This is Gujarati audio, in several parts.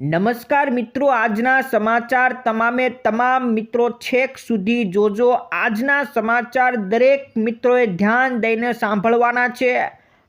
નમસ્કાર મિત્રો, આજના સમાચાર તમામે તમામ મિત્રો છેક સુધી જોજો. આજના સમાચાર દરેક મિત્રોએ ધ્યાન દઈને સાંભળવાના છે.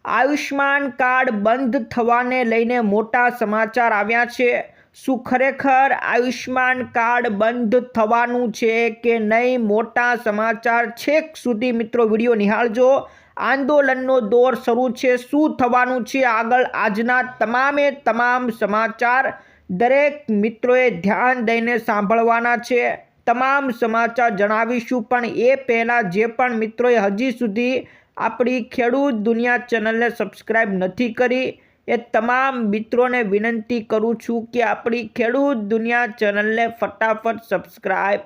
આયુષ્માન કાર્ડ બંધ થવાને લઈને મોટા સમાચાર આવ્યા છે. શું ખરેખર આયુષ્માન કાર્ડ બંધ થવાનું છે કે નહીં, મોટા સમાચાર છેક સુધી મિત્રો વીડિયો નિહાળજો. આંદોલનનો દોર શરૂ છે. શું થવાનું છે આગળ? આજના તમામે તમામ સમાચાર દરેક મિત્રોએ ધ્યાન દઈને સાંભળવાના છે. તમામ સમાચાર જણાવીશું, પણ એ પહેલાં જે પણ મિત્રોએ હજી સુધી આપણી ખેડૂત દુનિયા ચેનલને સબસ્ક્રાઈબ નથી કરી, એ તમામ મિત્રોને વિનંતી કરું છું કે આપણી ખેડૂત દુનિયા ચેનલને ફટાફટ સબસ્ક્રાઈબ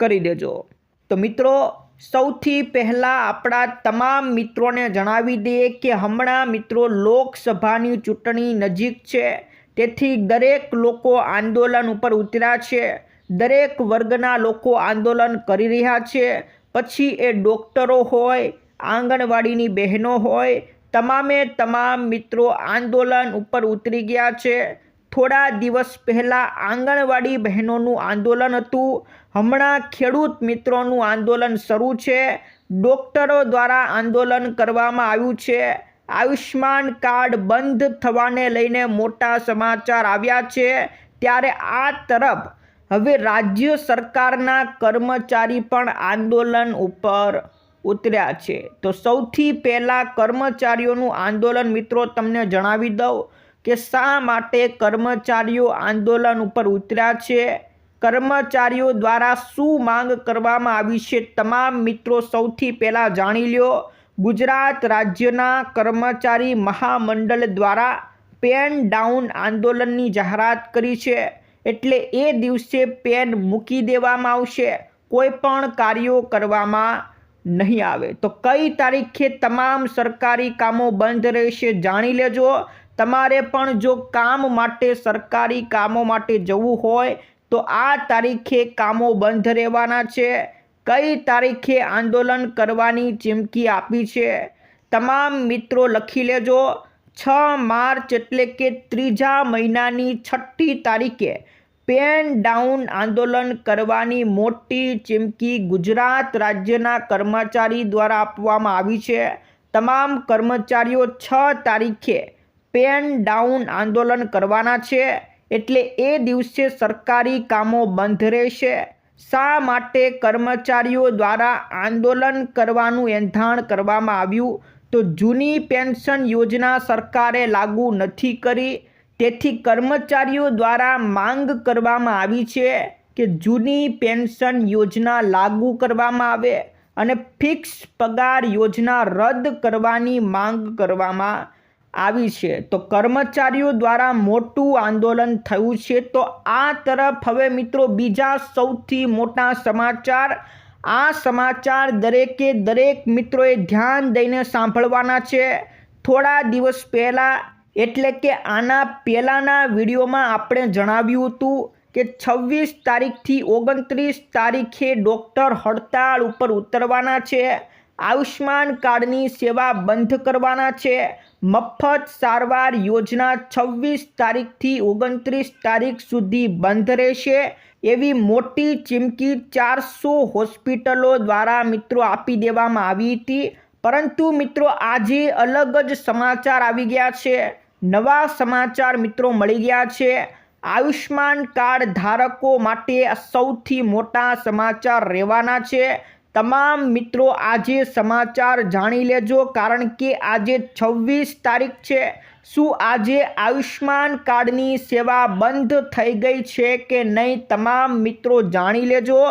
કરી દેજો. તો મિત્રો, સૌથી પહેલાં આપણા તમામ મિત્રોને જણાવી દઈએ કે હમણાં મિત્રો લોકસભાની ચૂંટણી નજીક છે. તેથી દરેક લોકો આંદોલન ઉપર ઉતર્યા છે. દરેક વર્ગના લોકો આંદોલન કરી રહ્યા છે. પછી એ ડૉક્ટરો હોય, આંગણવાડીની બહેનો હોય, તમામે તમામ મિત્રો આંદોલન ઉપર ઉતરી ગયા છે. થોડા દિવસ પહેલાં આંગણવાડી બહેનોનું આંદોલન હતું. હમણાં ખેડૂત મિત્રોનું આંદોલન શરૂ છે. ડૉક્ટરો દ્વારા આંદોલન કરવામાં આવ્યું છે. આયુષ્માન કાર્ડ બંધ થવાને લઈને મોટા સમાચાર આવ્યા છે. ત્યારે આ તરફ હવે રાજ્ય સરકારના કર્મચારી પણ આંદોલન ઉપર ઉતર્યા છે. તો સૌથી પહેલાં કર્મચારીઓનું આંદોલન મિત્રો તમને જણાવી દઉં કે શા માટે કર્મચારીઓ આંદોલન ઉપર ઉતર્યા છે? કર્મચારીઓ દ્વારા શું માંગ કરવામાં આવી છે? તમામ મિત્રો સૌથી પહેલાં જાણી લ્યો. ગુજરાત રાજ્યના કર્મચારી મહામંડળ દ્વારા પેન ડાઉન આંદોલનની જાહેરાત કરી છે. એટલે એ દિવસે પેન મૂકી દેવામાં આવશે. કોઈ પણ કાર્યો કરવામાં નહીં આવે. તો કઈ તારીખે તમામ સરકારી કામો બંધ રહેશે જાણી લેજો. તમારે પણ જો કામ માટે સરકારી કામો માટે જવું હોય, તો આ તારીખે કામો બંધ રહેવાના છે. કઈ તારીખે આંદોલન કરવાની ચીમકી આપી છે? તમામ મિત્રો લખી લેજો. છ માર્ચ એટલે કે ત્રીજા મહિનાની છઠ્ઠી તારીખે પેન ડાઉન આંદોલન કરવાની મોટી ચીમકી ગુજરાત રાજ્યના કર્મચારી દ્વારા આપવામાં આવી છે. તમામ કર્મચારીઓ છ તારીખે પેન ડાઉન આંદોલન કરવાના છે. એટલે એ દિવસે સરકારી કામો બંધ રહેશે. શા માટે કર્મચારીઓ દ્વારા આંદોલન કરવાનું એંધાણ કરવામાં આવ્યું? તો જૂની પેન્શન યોજના સરકારે લાગુ નથી કરી. તેથી કર્મચારીઓ દ્વારા માંગ કરવામાં આવી છે કે જૂની પેન્શન યોજના લાગુ કરવામાં આવે અને ફિક્સ પગાર યોજના રદ કરવાની માંગ કરવામાં આવી છે. તો કર્મચારીઓ દ્વારા મોટું આંદોલન થયું છે. તો આ તરફ હવે મિત્રો બીજા સૌથી મોટા સમાચાર. આ સમાચાર દરેકે દરેક મિત્રોએ ધ્યાન દઈને સાંભળવાના છે. થોડા દિવસ પહેલાં, એટલે કે આના પહેલાંના વિડીયોમાં આપણે જણાવ્યું હતું કે છવ્વીસ તારીખથી ઓગણત્રીસ તારીખે ડૉક્ટર હડતાળ ઉપર ઉતરવાના છે. આયુષ્માન કાર્ડની સેવા બંધ કરવાના છે. મફત સારવાર યોજના છવ્વીસ તારીખથી ઓગણત્રીસ તારીખ સુધી બંધ રહેશે. એવી મોટી ચીમકી ચારસો હોસ્પિટલો દ્વારા મિત્રો આપી દેવામાં આવી હતી. પરંતુ મિત્રો આજે અલગ જ સમાચાર આવી ગયા છે. નવા સમાચાર મિત્રો મળી ગયા છે. આયુષ્માન કાર્ડ ધારકો માટે સૌથી મોટા સમાચાર રહેવાના છે. તમામ મિત્રો આજે સમાચાર જાણી લેજો કારણ કે આજે છવ્વીસ તારીખ છે. શું આજે આયુષ્માન કાર્ડની સેવા બંધ થઈ ગઈ છે કે નહીં તમામ મિત્રો જાણી લેજો.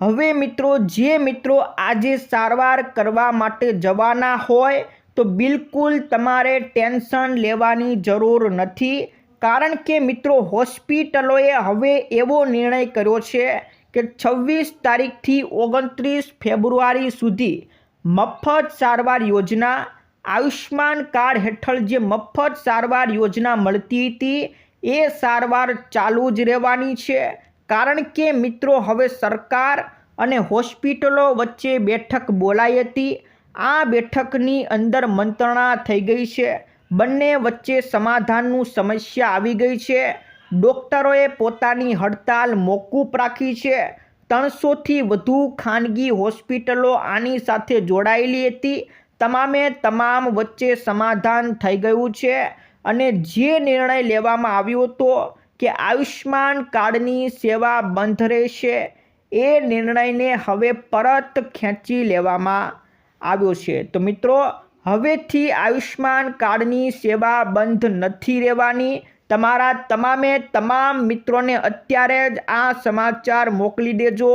હવે મિત્રો, જે મિત્રો આજે સારવાર કરવા માટે જવાના હોય તો બિલકુલ તમારે ટેન્શન લેવાની જરૂર નથી. કારણ કે મિત્રો, હોસ્પિટલોએ હવે એવો નિર્ણય કર્યો છે કે છવ્વીસ તારીખથી ઓગણત્રીસ ફેબ્રુઆરી સુધી મફત સારવાર યોજના આયુષ્માન કાર્ડ હેઠળ જે મફત સારવાર યોજના મળતી હતી, એ સારવાર ચાલુ જ રહેવાની છે. કારણ કે મિત્રો, હવે સરકાર અને હોસ્પિટલો વચ્ચે બેઠક બોલાઈ હતી. આ બેઠકની અંદર મંત્રણા થઈ ગઈ છે. બંને વચ્ચે સમાધાનનું સમસ્યા આવી ગઈ છે. ડોક્ટરોએ પોતાની હડતાલ મોકૂફ રાખી છે. ત્રણસોથી વધુ ખાનગી હોસ્પિટલો આની સાથે જોડાયેલી હતી. તમામે તમામ વચ્ચે સમાધાન થઈ ગયું છે અને જે નિર્ણય લેવામાં આવ્યો હતો કે આયુષ્માન કાર્ડની સેવા બંધ રહેશે, એ નિર્ણયને હવે પરત ખેંચી લેવામાં આવ્યો છે. તો મિત્રો, હવેથી આયુષ્માન કાર્ડની સેવા બંધ નથી રહેવાની. તમારા તમામે તમામ મિત્રોને અત્યારે જ આ સમાચાર મોકલી દેજો.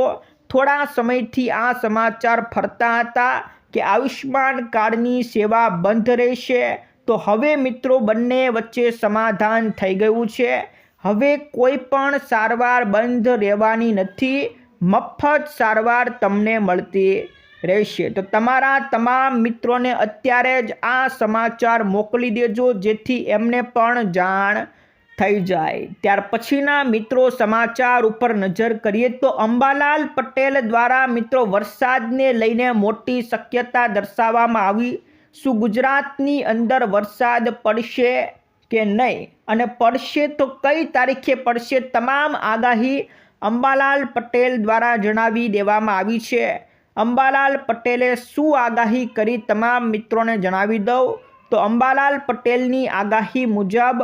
થોડા સમયથી આ સમાચાર ફરતા હતા કે આયુષ્માન કાર્ડની સેવા બંધ રહેશે. તો હવે મિત્રો બંને વચ્ચે સમાધાન થઈ ગયું છે. હવે કોઈ પણ સારવાર બંધ રહેવાની નથી. મફત સારવાર તમને મળતી રહેશે. તો તમારા તમામ મિત્રોને અત્યારે જ આ સમાચાર મોકલી દેજો જેથી એમને પણ જાણ થઈ જાય. ત્યાર પછીના મિત્રો સમાચાર ઉપર નજર કરીએ તો અંબાલાલ પટેલ દ્વારા મિત્રો વરસાદને લઈને મોટી શક્યતા દર્શાવવામાં આવી. શું ગુજરાતની અંદર વરસાદ પડશે કે નહીં? અને પડશે તો કઈ તારીખે પડશે તમામ આગાહી અંબાલાલ પટેલ દ્વારા જણાવી દેવામાં આવી છે. અંબાલાલ પટેલે શું આગાહી કરી તમામ મિત્રોને જણાવી દઉં? તો અંબાલાલ પટેલની આગાહી મુજબ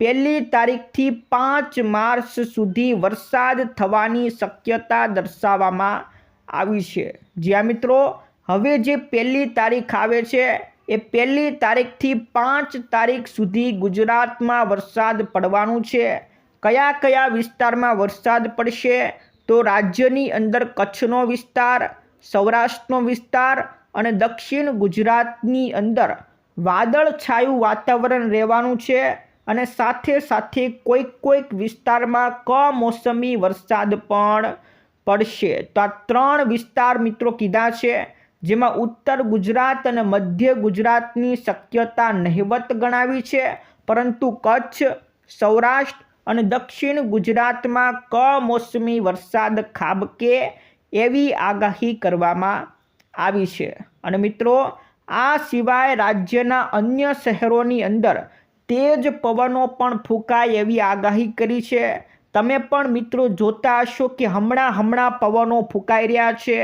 પહેલી તારીખથી પાંચ માર્ચ સુધી વરસાદ થવાની શક્યતા દર્શાવવામાં આવી છે. જ્યાં મિત્રો, હવે જે પહેલી તારીખ આવે છે, એ પહેલી તારીખથી પાંચ તારીખ સુધી ગુજરાતમાં વરસાદ પડવાનું છે. કયા કયા વિસ્તારમાં વરસાદ પડશે, તો રાજ્યની અંદર કચ્છનો વિસ્તાર, સૌરાષ્ટ્રનો વિસ્તાર અને દક્ષિણ ગુજરાતની અંદર વાદળછાયું વાતાવરણ રહેવાનું છે. અને સાથે સાથે કોઈક કોઈક વિસ્તારમાં કમોસમી વરસાદ પણ પડશે. તો આ ત્રણ વિસ્તાર મિત્રો કીધા છે, જેમાં ઉત્તર ગુજરાત અને મધ્ય ગુજરાતની શક્યતા નહિવત ગણાવી છે, પરંતુ કચ્છ, સૌરાષ્ટ્ર અને દક્ષિણ ગુજરાતમાં કમોસમી વરસાદ ખાબકે એવી આગાહી કરવામાં આવી છે. અને મિત્રો, આ સિવાય રાજ્યના અન્ય શહેરોની અંદર તેજ પવનો પણ ફૂંકાય એવી આગાહી કરી છે. તમે પણ મિત્રો જોતા હશો કે હમણાં હમણાં પવનો ફૂંકાઈ રહ્યા છે,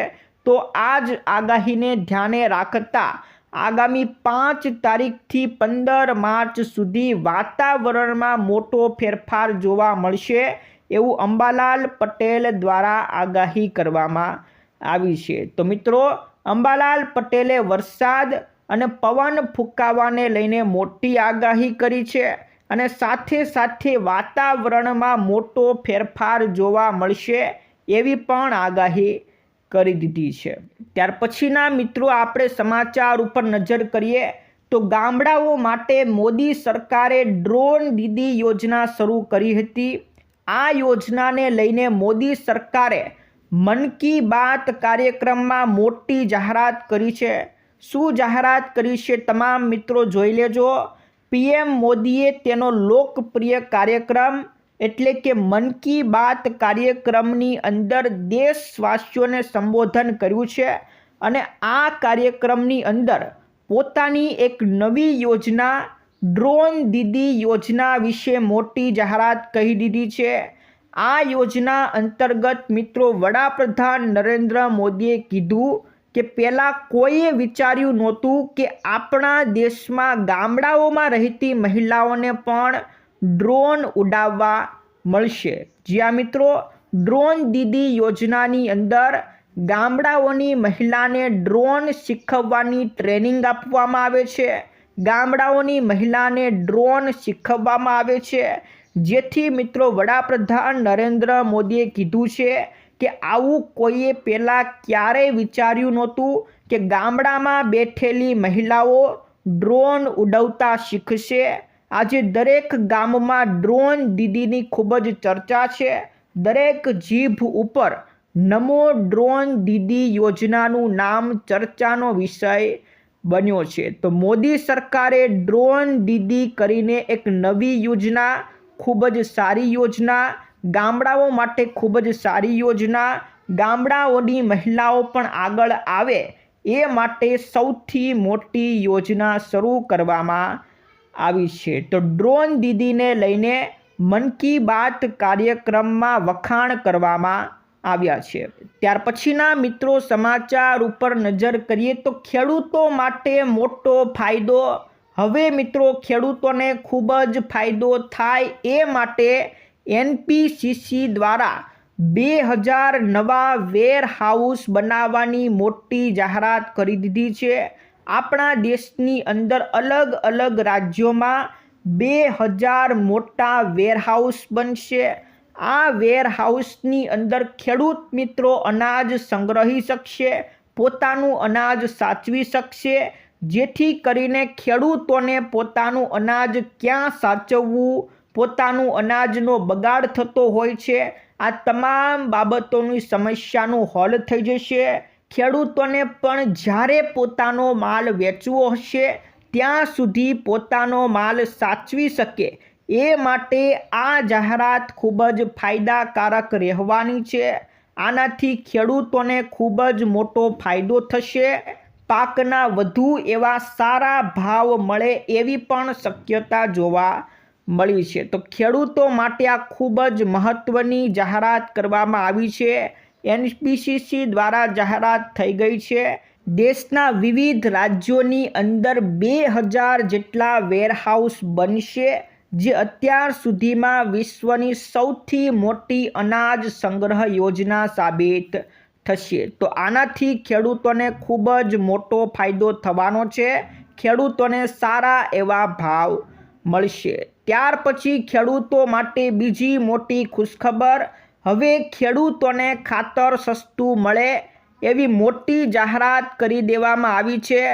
તો આ જ આગાહીને ધ્યાને રાખતા આગામી પાંચ તારીખથી પંદર માર્ચ સુધી વાતાવરણમાં મોટો ફેરફાર જોવા મળશે એવું અંબાલાલ પટેલ દ્વારા આગાહી કરવામાં આવી છે. તો મિત્રો, અંબાલાલ પટેલે વરસાદ અને પવન ફૂંકાવાને લઈને મોટી આગાહી કરી છે અને સાથે સાથે વાતાવરણમાં મોટો ફેરફાર જોવા મળશે એવી પણ આગાહી કરી દીધી છે. ત્યાર પછીના મિત્રો, આપણે સમાચાર ઉપર નજર કરીએ તો ગામડાઓ માટે મોદી સરકારે ડ્રોન દીદી યોજના શરૂ કરી હતી. આ યોજનાને લઈને મોદી સરકારે મન કી બાત કાર્યક્રમમાં મોટી જાહેરાત કરી છે. શું જાહેરાત કરી છે તમામ મિત્રો જોઈ લેજો. પીએમ મોદીએ તેનો લોકપ્રિય કાર્યક્રમ એટલે કે મન કી બાત કાર્યક્રમની અંદર દેશવાસીઓને સંબોધન કર્યું છે અને આ કાર્યક્રમની અંદર પોતાની એક નવી યોજના, ડ્રોન દીદી યોજના વિશે મોટી જાહેરાત કહી દીધી છે. આ યોજના અંતર્ગત મિત્રો વડાપ્રધાન નરેન્દ્ર મોદીએ કીધું કે પહેલાં કોઈએ વિચાર્યું નહોતું કે આપણા દેશમાં ગામડાઓમાં રહેતી મહિલાઓને પણ ડ્રોન ઉડાવવા મળશે. જ્યાં મિત્રો, ડ્રોન દીદી યોજનાની અંદર ગામડાઓની મહિલાને ડ્રોન શીખવવાની ટ્રેનિંગ આપવામાં આવે છે. ગામડાઓની મહિલાને ડ્રોન શીખવવામાં આવે છે. જેથી મિત્રો વડાપ્રધાન નરેન્દ્ર મોદીએ કીધું છે કે આવું કોઈએ પહેલાં ક્યારેય વિચાર્યું નહોતું કે ગામડામાં બેઠેલી મહિલાઓ ડ્રોન ઉડવતા શીખશે. આજે દરેક ગામમાં ડ્રોન દીદીની ખૂબ જ ચર્ચા છે. દરેક જીભ ઉપર નમો ડ્રોન દીદી યોજનાનું નામ ચર્ચાનો વિષય બન્યો છે. તો મોદી સરકારે ડ્રોન દીદી કરીને એક નવી યોજના, ખૂબ જ સારી યોજના ગામડાઓ માટે ખૂબ જ સારી યોજના ગામડાઓની મહિલાઓ પણ આગળ આવે એ માટે સૌથી મોટી યોજના શરૂ કરવામાં આવી છે. તો ડ્રોન દીદીને લઈને મન કી બાત કાર્યક્રમમાં વખાણ કરવામાં આવ્યા છે. ત્યાર પછીના મિત્રો સમાચાર ઉપર નજર કરીએ તો ખેડૂતો માટે મોટો ફાયદો. હવે મિત્રો ખેડૂતોને ખૂબ જ ફાયદો થાય એ માટે એનપીસીસી દ્વારા બે હજાર નવા વેરહાઉસ બનાવવાની મોટી જાહેરાત કરી દીધી છે. આપણા દેશની અંદર અલગ અલગ રાજ્યોમાં બે હજાર મોટા વેરહાઉસ બનશે. આ વેરહાઉસની અંદર ખેડૂત મિત્રો અનાજ સંગ્રહી શકશે, પોતાનું અનાજ સાચવી શકશે, જેથી કરીને ખેડૂતોને પોતાનું અનાજ ક્યાં સાચવવું પોતાનું અનાજનો બગાડ થતો હોય છે. આ તમામ બાબતોની સમસ્યાનું હલ થઈ જશે. ખેડૂતોને પણ જ્યારે પોતાનો માલ વેચવો હશે, ત્યાં સુધી પોતાનો માલ સાચવી શકે. એ માટે આ જાહેરાત ખૂબ જ ફાયદાકારક રહેવાની છે. આનાથી ખેડૂતોને ખૂબ જ મોટો ફાયદો થશે. પાકના વધુ એવા સારા ભાવ મળે એવી પણ શક્યતા જોવા મળી છે. તો ખેડૂતો માટે આ ખૂબ જ મહત્ત્વની જાહેરાત કરવામાં આવી છે. એનપીસીસી દ્વારા જાહેરાત થઈ ગઈ છે. દેશના વિવિધ રાજ્યોની અંદર બે હજાર જેટલા વેરહાઉસ બનશે, જે અત્યાર સુધીમાં વિશ્વની સૌથી મોટી અનાજ સંગ્રહ યોજના સાબિત થશે. તો આનાથી ખેડૂતોને ખૂબ જ મોટો ફાયદો થવાનો છે. ખેડૂતોને સારા એવા ભાવ મળશે. ત્યાર પછી ખેડૂતો માટે બીજી મોટી ખુશખબર, હવે ખેડૂતોને ખાતર સસ્તું મળે એવી મોટી જાહેરાત કરી દેવામાં આવી છે.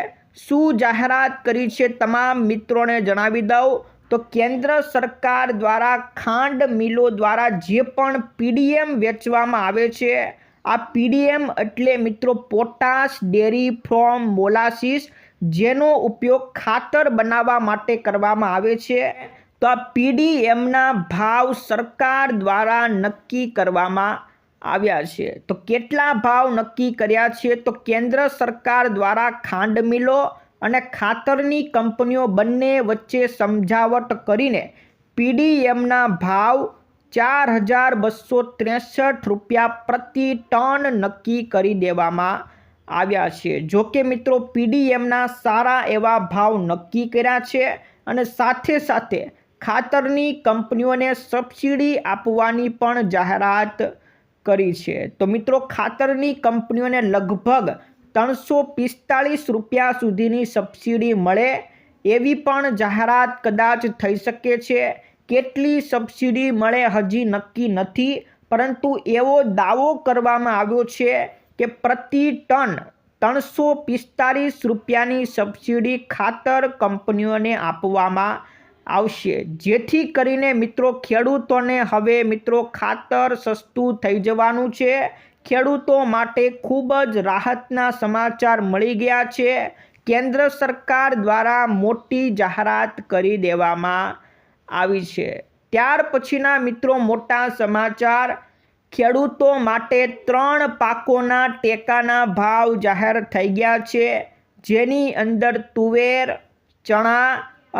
શું જાહેરાત કરી છે તમામ મિત્રોને જણાવી દઉં. તો કેન્દ્ર સરકાર દ્વારા ખાંડ મિલો દ્વારા જે પણ પીડીએમ વેચવામાં આવે છે, આ પીડીએમ એટલે મિત્રો પોટાશ ડેરી ફ્રોમ મોલાસીસ જેનો ઉપયોગ ખાતર બનાવવા માટે કરવામાં આવે છે, તો આ પીડીએમના ભાવ સરકાર દ્વારા નક્કી કરવામાં આવ્યા છે. તો કેટલા ભાવ નક્કી કર્યા છે? તો કેન્દ્ર સરકાર દ્વારા ખાંડ મિલો અને ખાતરની કંપનીઓ બંને વચ્ચે સમજાવટ કરીને પીડીએમના ભાવ ચાર હજાર બસો ત્રેસઠ રૂપિયા પ્રતિ ટન નક્કી કરી દેવામાં આવ્યા છે. જો કે મિત્રો પીડીએમના સારા એવા ભાવ નક્કી કર્યા છે અને સાથે સાથે ખાતરની કંપનીઓને સબસિડી આપવાની પણ જાહેરાત કરી છે. તો મિત્રો, ખાતરની કંપનીઓને લગભગ ત્રણસો પિસ્તાળીસ રૂપિયા સુધીની સબસિડી મળે એવી પણ જાહેરાત કદાચ થઈ શકે છે. કેટલી સબસિડી મળે હજી નક્કી નથી, પરંતુ એવો દાવો કરવામાં આવ્યો છે કે પ્રતિ ટન ત્રણસો પિસ્તાળીસ રૂપિયાની સબસિડી ખાતર કંપનીઓને આપવામાં આવશે. જેથી કરીને મિત્રો, ખેડૂતોને હવે મિત્રો ખાતર સસ્તું થઈ જવાનું છે. ખેડૂતો માટે ખૂબ જ રાહતના સમાચાર મળી ગયા છે. કેન્દ્ર સરકાર દ્વારા મોટી જાહેરાત કરી દેવામાં આવી છે. ત્યાર પછીના મિત્રો, મોટા સમાચાર. ખેડૂતો માટે ત્રણ પાકોના ટેકાના ભાવ જાહેર થઈ ગયા છે. જેની અંદર તુવેર, ચણા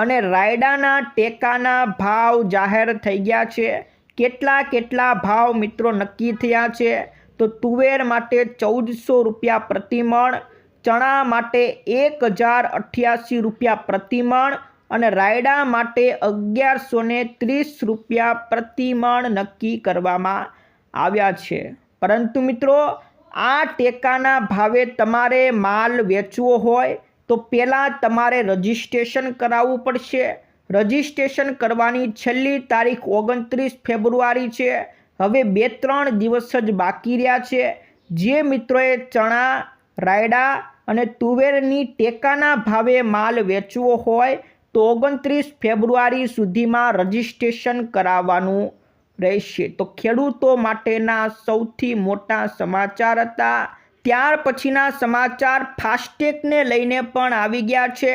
અને રાયડાના ટેકાના ભાવ જાહેર થઈ ગયા છે. કેટલા કેટલા ભાવ મિત્રો નક્કી થયા છે? તો તુવેર માટે ચૌદસો રૂપિયા પ્રતિમણ, ચણા માટે એક હજાર અઠ્યાસી રૂપિયા પ્રતિમણ અને રાયડા માટે અગિયારસો ત્રીસ રૂપિયા પ્રતિમણ નક્કી કરવામાં આવ્યા છે. પરંતુ મિત્રો, આ ટેકાના ભાવે તમારે માલ વેચવો હોય, તો પહેલાં તમારે રજિસ્ટ્રેશન કરાવવું પડશે. રજિસ્ટ્રેશન કરવાની છેલ્લી તારીખ ઓગણત્રીસ ફેબ્રુઆરી છે. હવે બે ત્રણ દિવસ જ બાકી રહ્યા છે. જે મિત્રોએ ચણા, રાયડા અને તુવેરની ટેકાના ભાવે માલ વેચવો હોય, તો ઓગણત્રીસ ફેબ્રુઆરી સુધીમાં રજિસ્ટ્રેશન કરાવવાનું રહેશે. તો ખેડૂતો માટેના સૌથી મોટા સમાચાર હતા. ત્યાર પછીના સમાચાર ફાસ્ટેગને લઈને પણ આવી ગયા છે.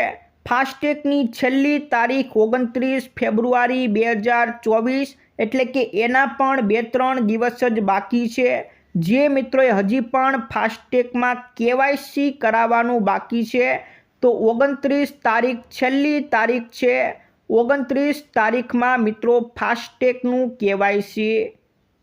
ફાસ્ટેગની છેલ્લી તારીખ ઓગણત્રીસ ફેબ્રુઆરી બે હજાર ચોવીસ, એટલે કે એના પણ બે ત્રણ દિવસ જ બાકી છે. જે મિત્રોએ હજી પણ ફાસ્ટેગમાં કેવાયસી કરાવવાનું બાકી છે. તો ઓગણત્રીસ તારીખ છેલ્લી તારીખ છે. ઓગણત્રીસ તારીખમાં મિત્રો ફાસ્ટેગનું કેવાયસી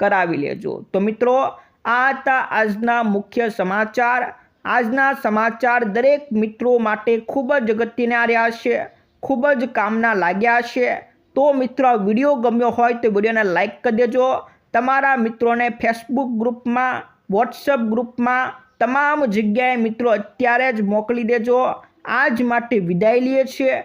કરાવી લેજો. તો મિત્રો, આ હતા આજના મુખ્ય સમાચાર. આજના સમાચાર દરેક મિત્રો માટે ખૂબ જ અગત્યના રહ્યા છે, ખૂબ જ કામના લાગ્યા છે. તો મિત્રો, વીડિયો ગમ્યો હોય તો વિડીયોને લાઇક કરી દેજો. તમારા મિત્રોને ફેસબુક ગ્રુપમાં વોટ્સઅપ ગ્રુપમાં તમામ જગ્યાએ મિત્રો અત્યારે જ મોકલી દેજો. આજ માટે વિદાય લઈએ છીએ.